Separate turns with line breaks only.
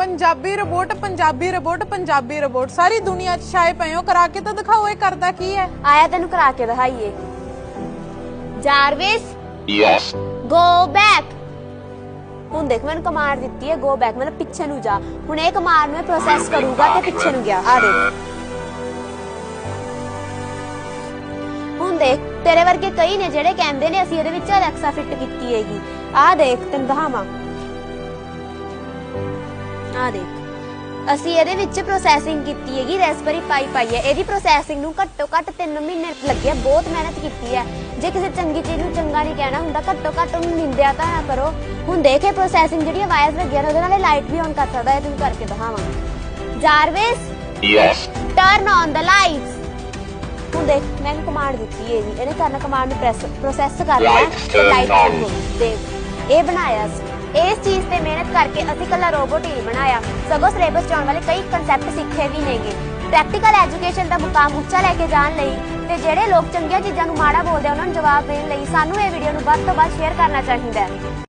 Punjabi robot Punjabi robot Punjabi robot ਸਾਰੀ ਦੁਨੀਆ 'ਚ ਛਾਏ ਪਏ ਹੋ ਕਰਾ ਕੇ ਤਾਂ ਦਿਖਾਓ ਇਹ ਕਰਦਾ ਕੀ ਹੈ।
ਆਇਆ ਤੈਨੂੰ ਕਰਾ ਕੇ ਦਿਖਾਈਏ। ਜਾਰਵਿਸ?
Yes.
ਗੋ ਬੈਕ ਹੁਣ ਦੇਖ ਮੈਨੂੰ ਕਮਾਂਡ ਦਿੱਤੀ ਹੈ ਗੋ ਬੈਕ ਮਤਲਬ ਪਿੱਛੇ ਨੂੰ ਜਾ। ਹੁਣ ਇਹ ਕਮਾਂਡ ਨੂੰ ਪ੍ਰੋਸੈਸ ਕਰੂਗਾ ਤੇ ਪਿੱਛੇ ਨੂੰ ਗਿਆ। ਆ ਦੇਖ। ਹੁਣ ਦੇਖ ਤੇਰੇ ਵਰਗੇ ਕਈ ਨੇ ਜਿਹੜੇ ਕਹਿੰਦੇ ਨੇ ਅਸੀਂ ਇਹਦੇ ਵਿੱਚ ਅਲੈਕਸਾ ਫਿੱਟ ਕੀਤੀ ਹੈਗੀ। ਆ ਦੇਖ ਤੈਨੂੰ ਦਿਖਾਵਾਂ। ਆ ਦੇਖ ਅਸੀਂ ਇਹਦੇ ਵਿੱਚ ਪ੍ਰੋਸੈਸਿੰਗ ਕੀਤੀ ਹੈਗੀ ਰੈਸਪਰੀ ਪਾਈ ਪਾਈ ਹੈ। ਇਹਦੀ ਪ੍ਰੋਸੈਸਿੰਗ ਨੂੰ ਘੱਟੋ ਘੱਟ 3 ਮਹੀਨੇ ਲੱਗੇ ਬਹੁਤ ਮਿਹਨਤ ਕੀਤੀ ਹੈ। ਜੇ ਕਿਸੇ ਚੰਗੀ ਚੀਜ਼ ਨੂੰ ਚੰਗਾ ਨਹੀਂ ਕਹਿਣਾ ਹੁੰਦਾ ਘੱਟੋ ਘੱਟ ਉਹਨੂੰ ਨਿੰਦਿਆ ਤਾਂ ਨਾ ਕਰੋ। ਹੁਣ ਦੇਖੇ ਪ੍ਰੋਸੈਸਿੰਗ ਜਿਹੜੀ ਵਾਇਰਸ ਲੱਗਿਆ ਉਹਦੇ ਨਾਲ ਲਾਈਟ ਵੀ ਔਨ ਕਰ ਸਕਦਾ ਹੈ ਤੈਨੂੰ ਕਰਕੇ ਦਿਖਾਵਾਂ Jarvis
Yes.
Turn on the lights ਹੁਣ ਦੇਖ ਮੈਨੂੰ ਕਮਾਂਡ ਦਿੱਤੀ ਹੈ ਜੀ। ਇਹਨੇ ਕਰਨਾ ਕਮਾਂਡ ਨੂੰ ਪ੍ਰੈਸ ਪ੍ਰੋਸੈਸ ਕਰਨਾ ਹੈ
Lights
ਤੇ
turn
ਲਾਈਟ. ਦੇਖ ਇਹ ਬਣਾਇਆ ਸੀ। ਇਸ ਚੀਜ਼ ਤੇ ਮਿਹਨਤ ਕਰਕੇ ਅਸੀਂ ਕੱਲਾ ਰੋਬੋਟ ਹੀ ਬਣਾਇਆ। ਸਗੋਂ ਸਿਲੇਬਸ ਚ ਆਉਣ ਵਾਲੇ ਕਈ ਕਨਸੈਪਟ ਸਿੱਖੇ ਵੀ ਨੇਗੇ। ਪ੍ਰੈਕਟੀਕਲ ਐਜੂਕੇਸ਼ਨ ਦਾ ਮੁਕਾਮ ਉੱਚਾ ਲੈ ਕੇ ਜਾਣ ਲਈ ਤੇ ਜਿਹੜੇ ਲੋਕ ਚੰਗੀਆਂ ਚੀਜ਼ਾਂ ਨੂੰ ਮਾੜਾ ਬੋਲਦੇ ਆ, ਉਹਨਾਂ ਨੂੰ ਜਵਾਬ ਦੇਣ ਲਈ ਸਾਨੂੰ ਇਹ ਵੀਡੀਓ ਨੂੰ ਵੱਧ ਤੋਂ ਵੱਧ ਸ਼ੇਅਰ ਕਰਨਾ ਚਾਹੀਦਾ ਹੈ।